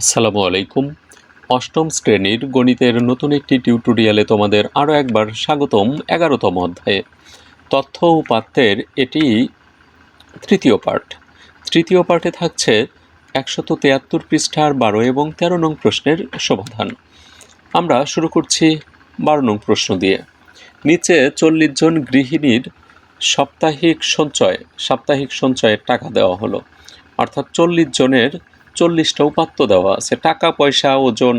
আসসালামু আলাইকুম। অষ্টম শ্রেণির গণিতের নতুন একটি টিউটোরিয়ালে তোমাদের আরও একবার স্বাগতম এগারোতম অধ্যায়ে। তথ্য উপাত্তের এটি তৃতীয় পার্ট তৃতীয় পার্টে থাকছে একশত তেয়াত্তর পৃষ্ঠার বারো এবং তেরো নং প্রশ্নের সমাধান। আমরা শুরু করছি বারো নং প্রশ্ন দিয়ে। নিচে চল্লিশ জন গৃহিণীর সাপ্তাহিক সঞ্চয়, সাপ্তাহিক সঞ্চয়ের টাকা দেওয়া হলো। অর্থাৎ চল্লিশ জনের চল্লিশটা উপাত্ত দেওয়া আছে। টাকা, পয়সা, ওজন,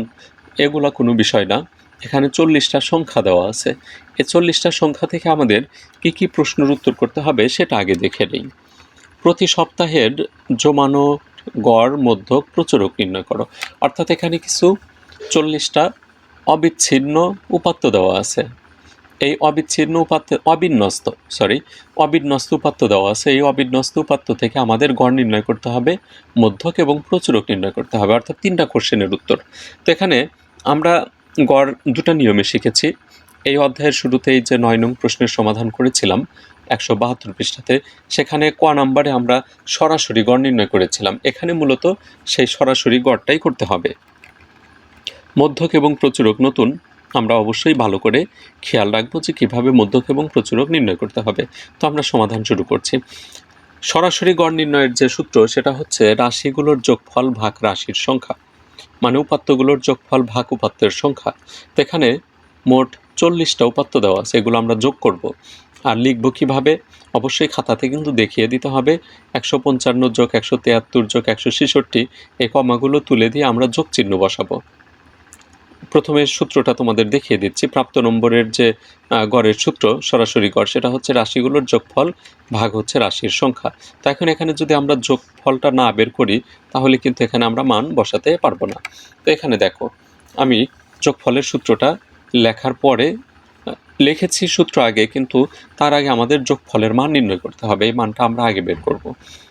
এগুলো কোনো বিষয় না। এখানে চল্লিশটা সংখ্যা দেওয়া আছে। এই চল্লিশটা সংখ্যা থেকে আমাদের কি কি প্রশ্নের উত্তর করতে হবে সেটা আগে দেখে নিই। প্রতি সপ্তাহের জমানো গড় মধ্য প্রচুরক নির্ণয় করো। অর্থাৎ এখানে কিছু চল্লিশটা অবিচ্ছিন্ন উপাত্ত দেওয়া আছে। এই অবিচ্ছিন্ন উপাত্ত অবিন্যস্ত সরি অবিন্যস্ত উপাত্ত দেওয়া আছে। এই অবিন্যস্ত উপাত্ত থেকে আমাদের গড় নির্ণয় করতে হবে, মধ্যক এবং প্রচুরক নির্ণয় করতে হবে, অর্থাৎ তিনটা কোশ্চেনের উত্তর। তো এখানে আমরা গড় দুটো নিয়মে শিখেছি। এই অধ্যায়ের শুরুতেই যে নয় নং প্রশ্নের সমাধান করেছিলাম, একশো বাহাত্তর পৃষ্ঠাতে, সেখানে ক নাম্বারে আমরা সরাসরি গড় নির্ণয় করেছিলাম। এখানে মূলত সেই সরাসরি গড়টাই করতে হবে। মধ্যক এবং প্রচুরক নতুন আমরা অবশ্যই ভালো করে খেয়াল রাখব যে কীভাবে মধ্যক এবং প্রচুরক নির্ণয় করতে হবে। তো আমরা সমাধান শুরু করছি। সরাসরি গড় নির্ণয়ের যে সূত্র, সেটা হচ্ছে রাশিগুলোর যোগফল ভাগ রাশির সংখ্যা। মানে উপাত্তগুলোর যোগফল ভাগ উপাত্তের সংখ্যা। এখানে মোট চল্লিশটা উপাত্ত দেওয়া আছে, এগুলো আমরা যোগ করব। আর লিখব কীভাবে? অবশ্যই খাতাতে কিন্তু দেখিয়ে দিতে হবে। একশো পঞ্চান্ন যোগ একশো তিয়াত্তর যোগ একশো ছেষট্টি, এই কমাগুলো তুলে দিয়ে আমরা যোগ চিহ্ন বসাবো। প্রথমে সূত্রটা তোমাদের দেখিয়ে দিচ্ছি। প্রাপ্ত নম্বরের যে গড়ের সূত্র, সরাসরি গড়, সেটা হচ্ছে রাশিগুলোর যোগফল ভাগ হচ্ছে রাশির সংখ্যা। তো এখন এখানে যদি আমরা যোগফলটা না বের করি, তাহলে কিন্তু এখানে আমরা মান বসাতে পারব না। তো এখানে দেখো, আমি যোগফলের সূত্রটা লেখার পরে লিখেছি সূত্র আগে, কিন্তু তার আগে আমাদের যোগফলের মান নির্ণয় করতে হবে, এই মানটা আমরা আগে বের করব।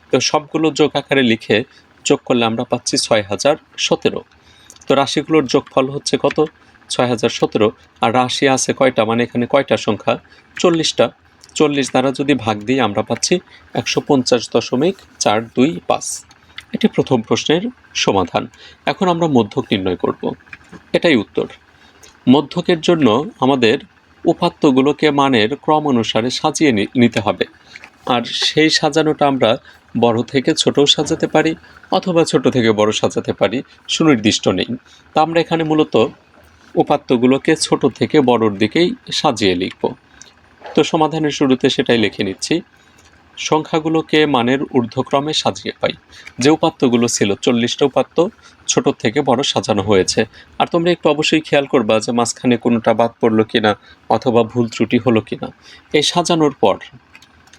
তো সবগুলো যোগ আকারে লিখে যোগ করলে আমরা পাচ্ছি ছয় হাজার সতেরো। তো রাশিগুলোর যোগফল হচ্ছে কত? ছয় হাজার সতেরো। আর রাশি আছে কয়টা? মানে এখানে কয়টা সংখ্যা? চল্লিশটা। চল্লিশ দ্বারা যদি ভাগ দিই, আমরা পাচ্ছি একশো পঞ্চাশ দশমিক চার দুই পাঁচ। এটি প্রথম প্রশ্নের সমাধান। এখন আমরা মধ্যক নির্ণয় করব। এটাই উত্তর। মধ্যকের জন্য আমাদের উপাত্তগুলোকে মানের ক্রম অনুসারে সাজিয়ে নিতে হবে। আর সেই সাজানোটা আমরা বড় থেকে ছোটও সাজাতে পারি অথবা ছোট থেকে বড় সাজাতে পারি সুনির্দিষ্ট নেই। তা আমরা এখানে মূলত উপাত্তগুলোকে ছোট থেকে বড়র দিকেই সাজিয়ে লিখব। তো সমাধানের শুরুতে সেটাই লিখে নিচ্ছি। সংখ্যাগুলোকে মানের ঊর্ধ্বক্রমে সাজিয়ে পাই। যে উপাত্তগুলো ছিল চল্লিশটা উপাত্ত ছোট থেকে বড় সাজানো হয়েছে। আর তোমরা একটু অবশ্যই খেয়াল করবা যে মাঝখানে কোনোটা বাদ পড়ল কিনা অথবা ভুল ত্রুটি হলো কিনা। এই সাজানোর পর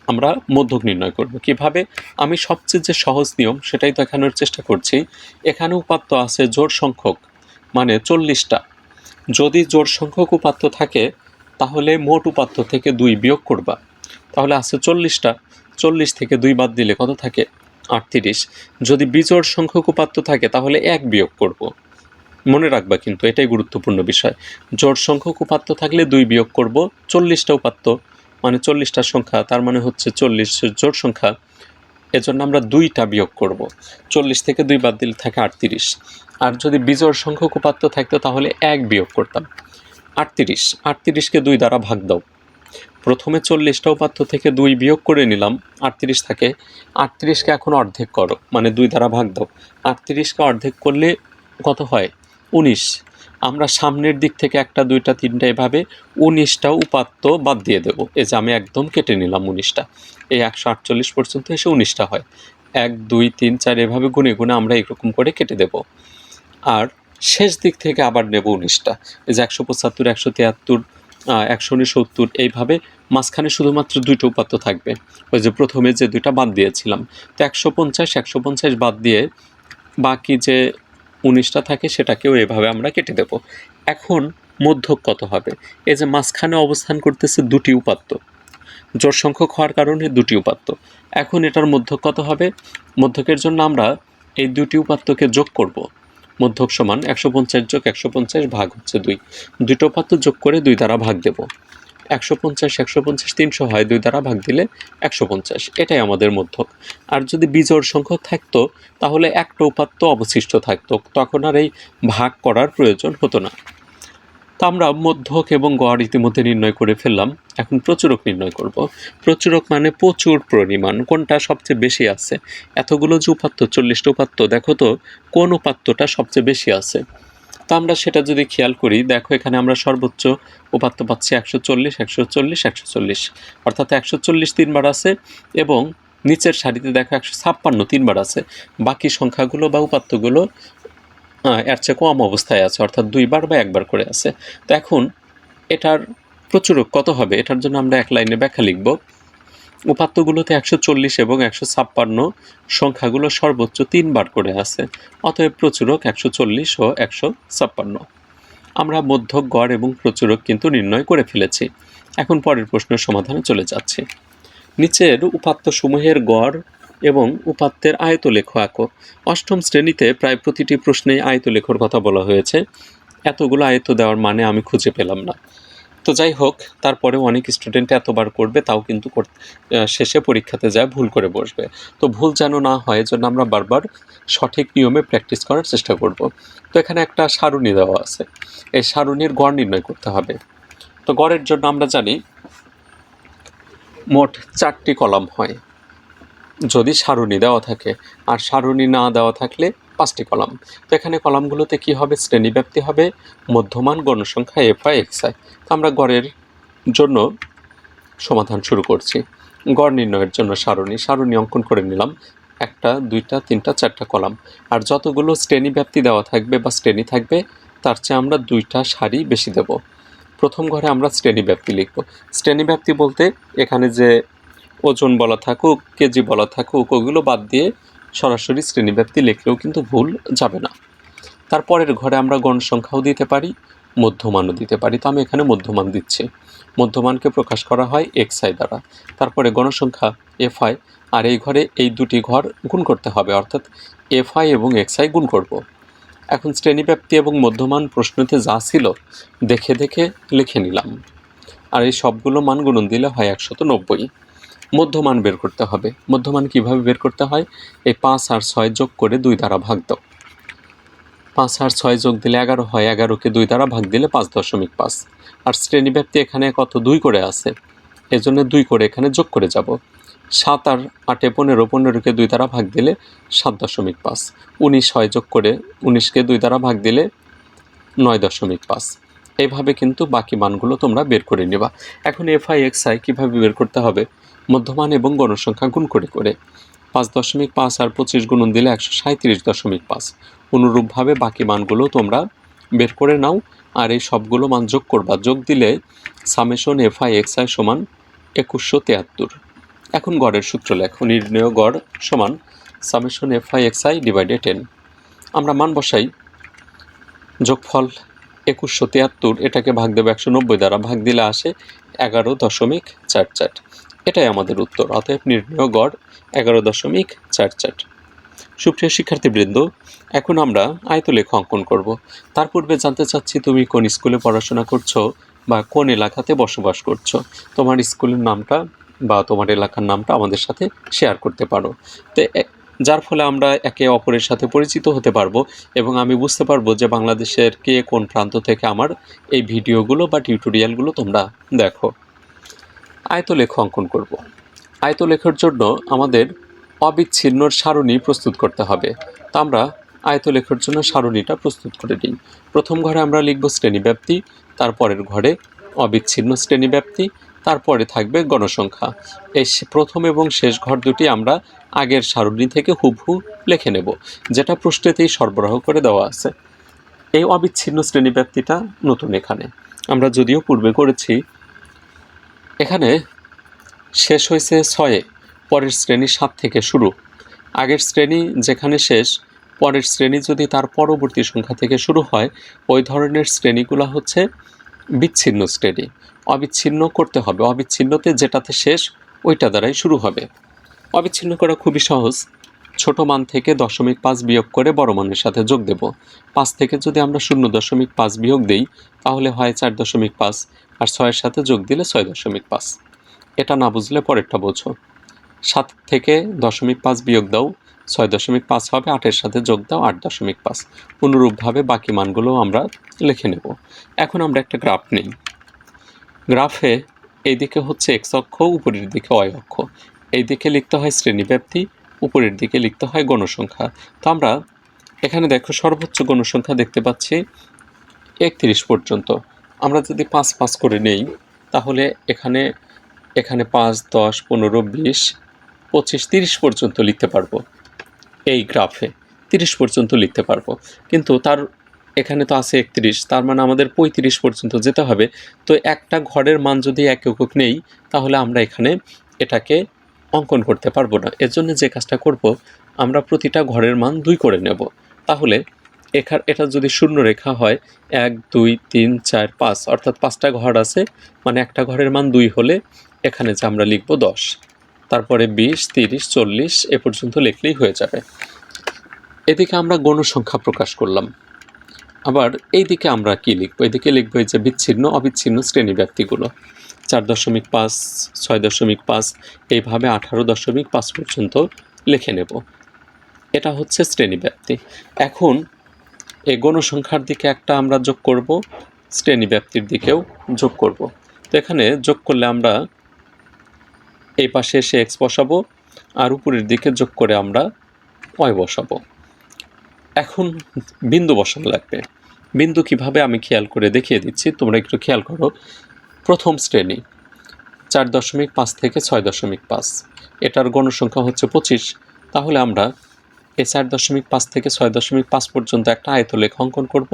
আমরা মধ্যক নির্ণয় করব। কীভাবে? আমি সবচেয়ে যে সহজ নিয়ম সেটাই দেখানোর চেষ্টা করছি। এখানে উপাত্ত আছে জোড় সংখ্যক মানে চল্লিশটা। যদি জোড় সংখ্যক উপাত্ত থাকে, তাহলে মোট উপাত্ত থেকে দুই বিয়োগ করবা। তাহলে আছে চল্লিশটা। চল্লিশ থেকে দুই বাদ দিলে কত থাকে? আটত্রিশ। যদি বিজোড় সংখ্যক উপাত্ত থাকে, তাহলে এক বিয়োগ করব। মনে রাখবা কিন্তু এটাই গুরুত্বপূর্ণ বিষয়। জোড় সংখ্যক উপাত্ত থাকলে দুই বিয়োগ করব, চল্লিশটা উপাত্ত। মানে চল্লিশটা সংখ্যা, তার মানে হচ্ছে চল্লিশ জোড় সংখ্যা। এজন্য আমরা দুইটা বিয়োগ করব। চল্লিশ থেকে দুই বাদ দিলে থাকে আটত্রিশ। আর যদি বিজোড় সংখ্যক উপাত্ত থাকতো তাহলে এক বিয়োগ করতাম। আটত্রিশ। আটত্রিশকে দুই দ্বারা ভাগ দাও। প্রথমে চল্লিশটা উপাত্ত থেকে দুই বিয়োগ করে নিলাম। আটত্রিশ থাকে। আটত্রিশকে এখন অর্ধেক করো মানে দুই দ্বারা ভাগ দাও। আটত্রিশকে অর্ধেক করলে কত হয়? উনিশ। আমরা সামনের দিক থেকে একটা, দুইটা, তিনটা এভাবে উনিশটা উপাত্ত বাদ দিয়ে দেবো। এই যে আমি একদম কেটে নিলাম উনিশটা। এই একশো আটচল্লিশ পর্যন্ত এসে উনিশটা হয়। এক, দুই, তিন, চার এভাবে গুনে গুনে আমরা এরকম করে কেটে দেব। আর শেষ দিক থেকে আবার নেব উনিশটা। এই যে একশো পঁচাত্তর, একশো তিয়াত্তর একশো উনসত্তর এইভাবে মাঝখানে শুধুমাত্র দুইটা উপাত্ত থাকবে। ওই যে প্রথমে যে দুইটা বাদ দিয়েছিলাম। তো একশো পঞ্চাশ একশো পঞ্চাশ বাদ দিয়ে বাকি যে উনিশটা থাকে সেটাকেও এভাবে আমরা কেটে দেব। এখন মধ্যক কত হবে? এই যে মাঝখানে অবস্থান করতেছে দুটি উপাত্ত। জোর সংখ্যক হওয়ার কারণে দুটি উপাত্ত। এখন এটার মধ্যক কত হবে? মধ্যকের জন্য আমরা এই দুটি উপাত্তকে যোগ করব। মধ্যক সমান একশো পঞ্চাশ যোগ একশো পঞ্চাশ ভাগ হচ্ছে দুই। দুটো উপাত্ত যোগ করে দুই দ্বারা ভাগ দেব। একশো পঞ্চাশ একশো পঞ্চাশ, তিনশো হয়, দুই দ্বারা ভাগ দিলে একশো পঞ্চাশ। এটাই আমাদের মধ্যক। আর যদি বিজোড় সংখ্যক থাকতো, তাহলে একটা উপাত্ত অবশিষ্ট থাকতো। তখন আর এই ভাগ করার প্রয়োজন হতো না। তা আমরা মধ্যক এবং গড় ইতিমধ্যে নির্ণয় করে ফেললাম। এখন প্রচুরক নির্ণয় করব। প্রচুরক মানে প্রচুর পরিমাণ। কোনটা সবচেয়ে বেশি আছে? এতগুলো যে উপাত্ত, চল্লিশটা উপাত্ত, দেখো তো, কোন উপাত্তটা সবচেয়ে বেশি আছে? তো আমরা সেটা যদি খেয়াল করি, দেখো এখানে আমরা সর্বোচ্চ উপাত্ত পাচ্ছি একশো চল্লিশ একশো চল্লিশ একশো চল্লিশ। অর্থাৎ একশো চল্লিশ তিনবার আছে এবং নিচের সারিতে দেখো একশো ছাপ্পান্ন তিনবার আছে। বাকি সংখ্যাগুলো বা উপাত্তগুলো এর চেয়ে কম অবস্থায় আছে, অর্থাৎ দুইবার বা একবার করে আছে। তো এখন এটার প্রচুরক কত হবে? এটার জন্য আমরা এক লাইনে ব্যাখ্যা লিখব। উপাত্তগুলোতে একশো চল্লিশ এবং একশো ছাপ্পান্ন সংখ্যাগুলো সর্বোচ্চ তিনবার করে আছে, অতএব প্রচুরক একশো চল্লিশ ও একশো ছাপ্পান্ন। আমরা মধ্যক, গড় এবং প্রচুরক কিন্তু নির্ণয় করে ফেলেছি। এখন পরের প্রশ্নের সমাধানে চলে যাচ্ছি। নিচের উপাত্তসমূহের গড় এবং উপাত্তের আয়তলেখ আঁকো। অষ্টম শ্রেণীতে প্রায় প্রতিটি প্রশ্নে আয়তলেখর কথা বলা হয়েছে। এতগুলো আয়ত্ত দেওয়ার মানে আমি খুঁজে পেলাম না। তো যাই হোক, তারপরেও অনেক স্টুডেন্ট এতবার করবে, তাও কিন্তু শেষে পরীক্ষাতে যায়, ভুল করে বসবে। তো ভুল যেন না হয় জন্য আমরা বারবার সঠিক নিয়মে প্র্যাকটিস করার চেষ্টা করব। তো এখানে একটা সারণী দেওয়া আছে। এই সারণীর গড় নির্ণয় করতে হবে। তো গড়ের জন্য আমরা জানি, মোট চারটি কলাম হয়। যদি সারণী দেওয়া থাকে, আর সারণী না দেওয়া থাকলে পাঁচটি কলাম। তো এখানে কলামগুলোতে কি হবে? শ্রেণীব্যাপ্তি হবে, মধ্যমান গণসংখ্যা এফ আই এক্স আই তো আমরা গড়ের জন্য সমাধান শুরু করছি। গড় নির্ণয়ের জন্য সারণী সারণী অঙ্কন করে নিলাম। একটা, দুইটা, তিনটা, চারটা কলাম। আর যতগুলো শ্রেণি ব্যাপ্তি দেওয়া থাকবে বা শ্রেণি থাকবে, তার চেয়ে আমরা দুইটা সারি বেশি দেব। প্রথম ঘরে আমরা শ্রেণি ব্যাপ্তি লিখব। শ্রেণি ব্যাপ্তি বলতে এখানে যে ওজন বলা থাকুক, কেজি বলা থাকুক, ওগুলো বাদ দিয়ে সরাসরি শ্রেণীব্যাপ্তি লিখলেও কিন্তু ভুল যাবে না। তারপরের ঘরে আমরা গণসংখ্যাও দিতে পারি, মধ্যমানও দিতে পারি। তো আমি এখানে মধ্যমান দিচ্ছি। মধ্যমানকে প্রকাশ করা হয় এক্স আই দ্বারা। তারপরে গণসংখ্যা এফ আই আর এই ঘরে এই দুটি ঘর গুণ করতে হবে। অর্থাৎ এফ আই এবং এক্স আই গুণ করব। এখন শ্রেণীব্যাপ্তি এবং মধ্যমান প্রশ্নতে যা ছিল, দেখে দেখে লিখে নিলাম। আর এই সবগুলো মান গুণন দিলে হয় একশত নব্বই। মধ্যমান বের করতে হবে। মধ্যমান কীভাবে বের করতে হয়? এই পাঁচ আর ছয় যোগ করে দুই দ্বারা ভাগ দাও। পাঁচ আর ছয় যোগ দিলে এগারো হয়, এগারোকে দুই দ্বারা ভাগ দিলে পাঁচ দশমিক পাঁচ। আর শ্রেণীব্যাপ্তি এখানে কত? দুই করে আছে। এজন্য দুই করে এখানে যোগ করে যাব। সাত আর আটে পনেরো, পনেরোকে দুই দ্বারা ভাগ দিলে সাত দশমিক পাঁচ। উনিশ হয় যোগ করে উনিশকে দুই দ্বারা ভাগ দিলে নয় দশমিক পাঁচ। এইভাবে কিন্তু বাকি মানগুলো তোমরা বের করে নেবা। এখন এফ আই এক্স আই কীভাবে বের করতে হবে? মধ্যমান এবং গণসংখ্যা গুণ করে করে। পাঁচ দশমিক পাঁচ আর পঁচিশ গুণন দিলে একশো সাঁত্রিশ দশমিক পাঁচ। অনুরূপভাবে বাকি মানগুলো তোমরা বের করে নাও আর এই সবগুলো মান যোগ করবা। যোগ দিলে summation F I X I সমান একুশশো তেয়াত্তর। এখন গড়ের সূত্র লেখো। নির্ণয় গড় সমান summation F I X I divided ten আমরা মান বসাই। যোগফল একুশশো তিয়াত্তর, এটাকে ভাগ দেবো একশো নব্বই দ্বারা। ভাগ দিলে আসে এগারো দশমিক চার চার। এটাই আমাদের উত্তর। অতএব নির্ণয় গড় এগারো দশমিক চার চার। সুপ্রিয় শিক্ষার্থীবৃন্দ, এখন আমরা আয়তলেখ অঙ্কন করব। তার পূর্বে জানতে চাচ্ছি তুমি কোন স্কুলে পড়াশোনা করছ বা কোন এলাকাতে বসবাস করছ? তোমার স্কুলের নামটা বা তোমার এলাকার নামটা আমাদের সাথে শেয়ার করতে পারো। তো যার ফলে আমরা একে অপরের সাথে পরিচিত হতে পারব এবং আমি বুঝতে পারব যে বাংলাদেশের কে কোন প্রান্ত থেকে আমার এই ভিডিওগুলো বা টিউটোরিয়ালগুলো তোমরা দেখো। আয়তলেখ অঙ্কন করব। আয়তলেখের জন্য আমাদের অবিচ্ছিন্ন সারণী প্রস্তুত করতে হবে। তা আমরা আয়তলেখের জন্য সারণীটা প্রস্তুত করে নিই। প্রথম ঘরে আমরা লিখব শ্রেণীব্যাপ্তি তারপরের ঘরে অবিচ্ছিন্ন শ্রেণীব্যাপ্তি তারপরে থাকবে গণসংখ্যা। এই প্রথম এবং শেষ ঘর দুটি আমরা আগের সারণী থেকে হুবহু লিখে নেব, যেটা প্রশ্নেতেই সরবরাহ করে দেওয়া আছে। এই অবিচ্ছিন্ন শ্রেণীব্যাপ্তিটা নতুন এখানে। আমরা যদিও পূর্বে করেছি এখানে শেষ হয়েছে ছয়ে, পরের শ্রেণি সাত থেকে শুরু। আগের শ্রেণি যেখানে শেষ, পরের শ্রেণি যদি তার পরবর্তী সংখ্যা থেকে শুরু হয়, ওই ধরনের শ্রেণীগুলো হচ্ছে বিচ্ছিন্ন শ্রেণি। অবিচ্ছিন্ন করতে হবে। অবিচ্ছিন্নতে যেটাতে শেষ, ওইটা দ্বারাই শুরু হবে। অবিচ্ছিন্ন করা খুবই সহজ। ছোট মান থেকে দশমিক পাঁচ বিয়োগ করে বড় মানের সাথে যোগ দেব। পাঁচ থেকে যদি আমরা শূন্য দশমিক পাঁচ বিয়োগ দিই, তাহলে হয় চার দশমিক পাঁচ। আর ছয়ের সাথে যোগ দিলে ছয় দশমিক পাঁচ। এটা না বুঝলে পরেরটা বোঝো। সাত থেকে দশমিক পাঁচ বিয়োগ দাও, ছয় দশমিক পাঁচ হবে, আটের সাথে যোগ দাও, আট দশমিক পাঁচ। অনুরূপভাবে বাকি মানগুলো আমরা লিখে নেব। এখন আমরা একটা গ্রাফ নিই। গ্রাফে এইদিকে হচ্ছে এক্স অক্ষ, উপরের দিকে অয় অক্ষ। এই দিকে লিখতে হয় শ্রেণীব্যাপ্তি, উপরের দিকে লিখতে হয় গণসংখ্যা। তো আমরা এখানে দেখো সর্বোচ্চ গণসংখ্যা দেখতে পাচ্ছি একত্রিশ পর্যন্ত। আমরা যদি পাঁচ পাঁচ করে নেই, তাহলে এখানে এখানে পাঁচ, দশ, পনেরো, বিশ, পঁচিশ, তিরিশ পর্যন্ত লিখতে পারব। এই গ্রাফে তিরিশ পর্যন্ত লিখতে পারব। কিন্তু তার, এখানে তো আছে একত্রিশ, তার মানে আমাদের পঁয়ত্রিশ পর্যন্ত যেতে হবে। তো একটা ঘরের মান যদি এক একক নেই, তাহলে আমরা এখানে এটাকে অঙ্কন করতে পারব না। এর জন্য যে কাজটা করব, আমরা প্রতিটা ঘরের মান দুই করে নেব। তাহলে এখার এটা যদি শূন্য রেখা হয়, এক, দুই, তিন, চার, পাঁচ, অর্থাৎ পাঁচটা ঘর আছে মানে একটা ঘরের মান দুই হলে এখানে যে আমরা লিখব দশ। তারপরে বিশ, তিরিশ, চল্লিশ, এ পর্যন্ত লিখলেই হয়ে যাবে। এদিকে আমরা গণসংখ্যা প্রকাশ করলাম। আবার এইদিকে আমরা কি লিখব? এদিকে লিখব এই যে বিচ্ছিন্ন, অবিচ্ছিন্ন শ্রেণি ব্যক্তিগুলো চার দশমিক পাঁচ, ছয় দশমিক পাঁচ, এইভাবে আঠারো দশমিক পাঁচ পর্যন্ত লিখে নেব। এটা হচ্ছে শ্রেণি ব্যক্তি এখন এই গণসংখ্যার দিকে একটা আমরা যোগ করব শ্রেণি ব্যাপ্তির দিকেও যোগ করব। তো এখানে যোগ করলে আমরা এই পাশে এসে এক্স বসাবো, আর উপরের দিকে যোগ করে আমরা ওয়াই বসাবো। এখন বিন্দু বসানো লাগবে। বিন্দু কীভাবে আমি খেয়াল করে দেখিয়ে দিচ্ছি, তোমরা একটু খেয়াল করো। প্রথম শ্রেণি, চার দশমিক পাঁচ থেকে ছয় দশমিক পাঁচ। এটার গণসংখ্যা হচ্ছে পঁচিশ। তাহলে আমরা এই চার দশমিক পাঁচ থেকে ছয় দশমিক পাঁচ পর্যন্ত একটা আয়তলেখ অঙ্কন করব,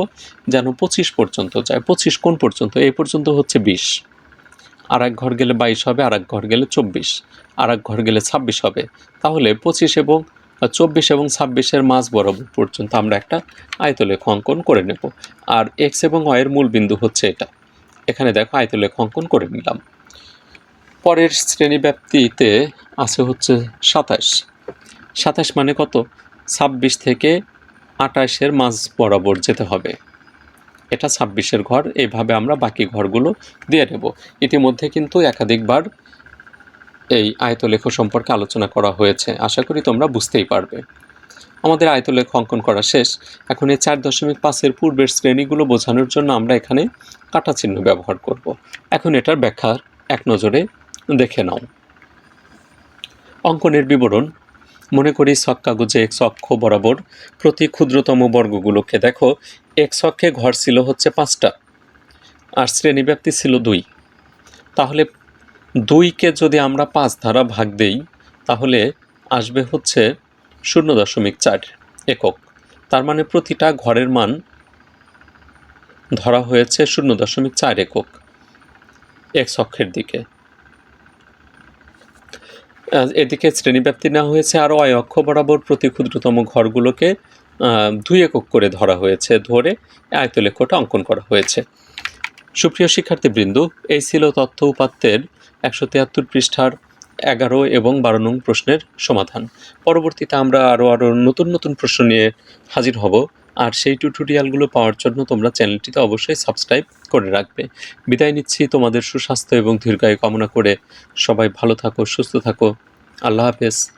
যেন পঁচিশ পর্যন্ত, যায় পঁচিশ কোন পর্যন্ত এই পর্যন্ত হচ্ছে বিশ। আর এক ঘর গেলে বাইশ হবে, আর এক ঘর গেলে চব্বিশ। আর এক ঘর গেলে ছাব্বিশ হবে। তাহলে পঁচিশ এবং চব্বিশ এবং ছাব্বিশের মাঝ বরাবর পর্যন্ত আমরা একটা আয়তলেখ অঙ্কন করে নেব। আর এক্স এবং ওয়ের মূল বিন্দু হচ্ছে এটা। এখানে দেখো আয়তলেখ অঙ্কন করে নিলাম। পরের শ্রেণীব্যাপ্তিতে আছে হচ্ছে সাতাশ। সাতাশ মানে কত? ছাব্বিশ থেকে আঠাশের মাঝ বরাবর যেতে হবে। এটা ছাব্বিশের ঘর এইভাবে আমরা বাকি ঘরগুলো দিয়ে নেব। ইতিমধ্যে কিন্তু একাধিকবার এই আয়তলেখ সম্পর্কে আলোচনা করা হয়েছে। আশা করি তোমরা বুঝতেই পারবে। আমাদের আয়তলেখ অঙ্কন করা শেষ। এখন এই চার দশমিক পাঁচের পূর্বের শ্রেণীগুলো বোঝানোর জন্য আমরা এখানে কাটা চিহ্ন ব্যবহার করব। এখন এটার ব্যাখ্যা এক নজরে দেখে নাও। অঙ্কনের বিবরণ মনে করি ছক কাগজে এক অক্ষ বরাবর প্রতি ক্ষুদ্রতম বর্গগুলোকে দেখো, এক অক্ষে ঘর ছিল হচ্ছে পাঁচটা, আর শ্রেণীব্যাপ্তি ছিল দুই। তাহলে দুইকে যদি আমরা পাঁচ ধারা ভাগ দেই, তাহলে আসবে হচ্ছে শূন্য দশমিক চার একক। তার মানে প্রতিটা ঘরের মান ধরা হয়েছে শূন্য দশমিক চার একক এক অক্ষের দিকে। এদিকে শ্রেণীব্যাপ্তি নেওয়া হয়েছে আর অয় অক্ষ বরাবর প্রতি ক্ষুদ্রতম ঘরগুলোকে দুই একক করে ধরা হয়েছে, ধরে আয়তলেখটা অঙ্কন করা হয়েছে। সুপ্রিয় শিক্ষার্থীবৃন্দ, এই ছিল তথ্য উপাত্তের একশো তিয়াত্তর পৃষ্ঠার এগারো এবং বারো নং প্রশ্নের সমাধান। পরবর্তীতে আমরা আরও আরও নতুন নতুন প্রশ্ন নিয়ে হাজির হব। আর সেই টিউটোরিয়ালগুলো পাওয়ার জন্য তোমরা চ্যানেলটিতে অবশ্যই সাবস্ক্রাইব করে রাখবে। বিদায় নিচ্ছি তোমাদের সুস্বাস্থ্য এবং দীর্ঘায়ু কামনা করে। সবাই ভালো থাকো, সুস্থ থাকো। আল্লাহ হাফেজ।